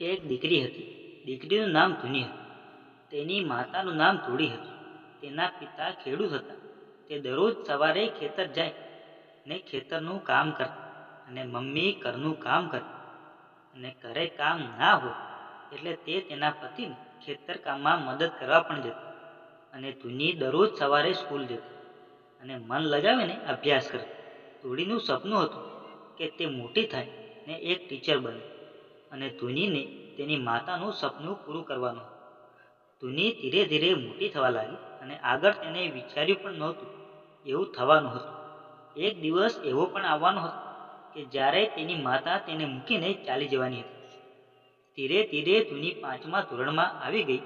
એક દીકરી હતી. દીકરીનું નામ ધુની હતું. તેની માતાનું નામ ધૂળી હતું. તેના પિતા ખેડૂત હતા. તે દરરોજ સવારે ખેતર જાય ને ખેતરનું કામ કરતા અને મમ્મી ઘરનું કામ કરતી અને ઘરે કામ ના હોય એટલે તે તેના પતિને ખેતર કામમાં મદદ કરવા પણ જતી અને ધુની દરરોજ સવારે સ્કૂલ જતી અને મન લગાવીને અભ્યાસ કરતી. ધૂળીનું સપનું હતું કે તે મોટી થાય ને એક ટીચર બને. અને ધુનીને તેની માતાનું સપનું પૂરું કરવાનું. ધુની ધીરે ધીરે મોટી થવા લાગી અને આગળ તેને વિચાર્યું પણ નહોતું. એવું થવાનું હતું. એક દિવસ એવો પણ આવવાનો હતો કે જ્યારે તેની માતા તેને મૂકીને ચાલી જવાની હતી. ધીરે ધીરે ધુની પાંચમા ધોરણમાં આવી ગઈ.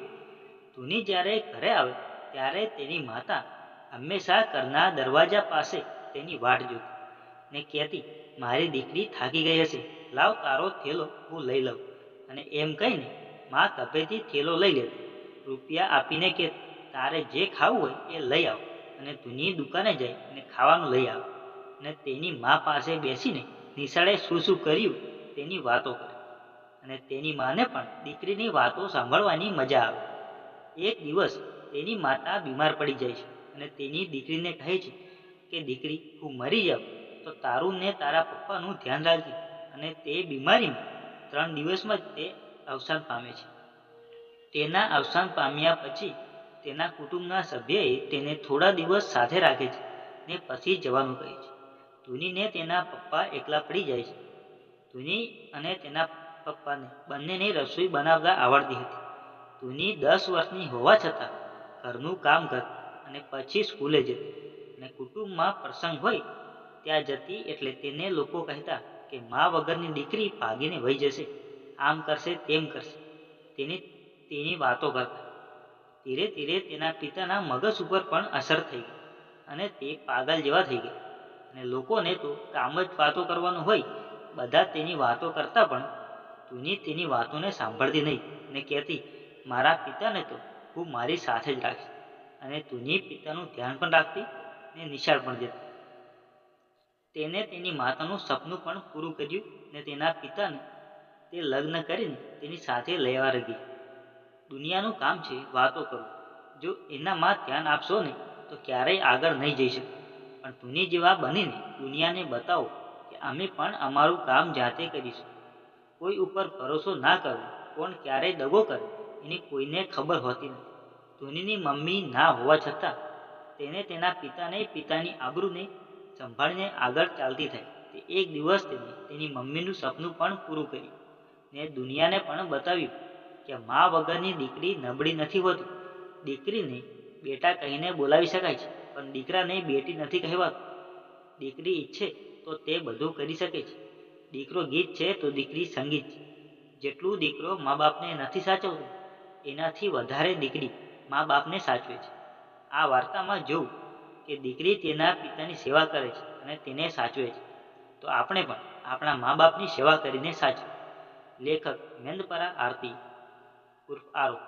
ધુની જ્યારે ઘરે આવે ત્યારે તેની માતા હંમેશા ઘરના દરવાજા પાસે તેની વાટ જોતી. ને કહેતી, મારી દીકરી થાકી ગઈ હશે. લાવ તારો થેલો હું લઈ લઉં. અને એમ કહીને મા તપેથી થેલો લઈ લેતી. રૂપિયા આપીને કે, તારે જે ખાવું હોય એ લઈ આવ. અને ધુની દુકાને જાય અને ખાવાનું લઈ આવ. અને તેની મા પાસે બેસીને નિશાળે શું શું કર્યું તેની વાતો કરે. અને તેની માને પણ દીકરીની વાતો સાંભળવાની મજા આવે. એક દિવસ તેની માતા બીમાર પડી જાય છે અને તેની દીકરીને કહે છે કે, દીકરી, હું મરી જાઉં. તો તારું ને તારા પપ્પાનું ધ્યાન રાખજે. અને તે બીમારીમાં ત્રણ દિવસમાં જ તે અવસાન પામે છે. તેના અવસાન પામ્યા પછી તેના કુટુંબના સભ્યએ તેને થોડા દિવસ સાથે રાખે છે ને પછી જવાનું કહે છે. ધુનીને તેના પપ્પા એકલા પડી જાય છે. ધુની અને તેના પપ્પાને બંનેને રસોઈ બનાવતા આવડતી હતી. ધુની દસ વર્ષની હોવા છતાં ઘરનું કામ કરતી અને પછી સ્કૂલે જતી અને કુટુંબમાં પ્રસંગ હોય ત્યાં જતી એટલે તેને લોકો કહેતા કે મા વગરની દીકરી ભાગીને વહી જશે. આમ કરશે તેમ કરશે. તેની તેની વાતો કરતા. ધીરે ધીરે તેના પિતાના મગજ ઉપર પણ અસર થઈ ગઈ અને તે પાગલ જેવા થઈ ગયા. અને લોકોને તો કામ જ વાતો કરવાનું હોય, બધા તેની વાતો કરતા પણ તુની તેની વાતોને સાંભળતી નહીં અને કહેતી, મારા પિતાને તો હું મારી સાથે જ રાખીશ. અને તુની પિતાનું ધ્યાન પણ રાખતી ને નિશાળ પણ જતી તેને તેની માતાનું સપનું પણ પૂરું કર્યું ને તેના પિતાને તે લગ્ન કરીને તેની સાથે લેવા ગઈ દુનિયાનું કામ છે વાતો કરો જો એનામાં ધ્યાન આપશો ને તો ક્યારેય આગળ નહીં જઈ શકો. પણ તુની જેવા બનીને દુનિયાને બતાવો કે અમે પણ અમારું કામ જાતે કરીશું. કોઈ ઉપર ભરોસો ના કરવો, કોણ ક્યારેય દગો કરે એની કોઈને ખબર હોતી નથી. ધોનીની મમ્મી ના હોવા છતાં તેને તેના પિતાને પિતાની આબરૂને સંભાળીને આગળ ચાલતી થઈ. તે એક દિવસ તેને તેની મમ્મીનું સપનું પણ પૂરું કર્યું. ને દુનિયાને પણ બતાવ્યું કે મા વગરની દીકરી નબળી નથી હોતી. દીકરીને બેટા કહીને બોલાવી શકાય છે, પણ દીકરાને બેટી નથી કહેવાતું. દીકરી ઈચ્છે તો તે બધું કરી શકે છે. દીકરો ગીત છે તો દીકરી સંગીત છે. જેટલું દીકરો મા બાપને નથી સાચવતો, એનાથી વધારે દીકરી મા બાપને સાચવે છે. આ વાર્તામાં જોવું કે દીકરી તેના પિતાની સેવા કરે છે અને તેને સાચવે છે. તો આપણે પણ આપણા મા બાપની સેવા કરીને સાચવી લેખક મેંદપરા આરતી, ઉર્ફ આરોપ.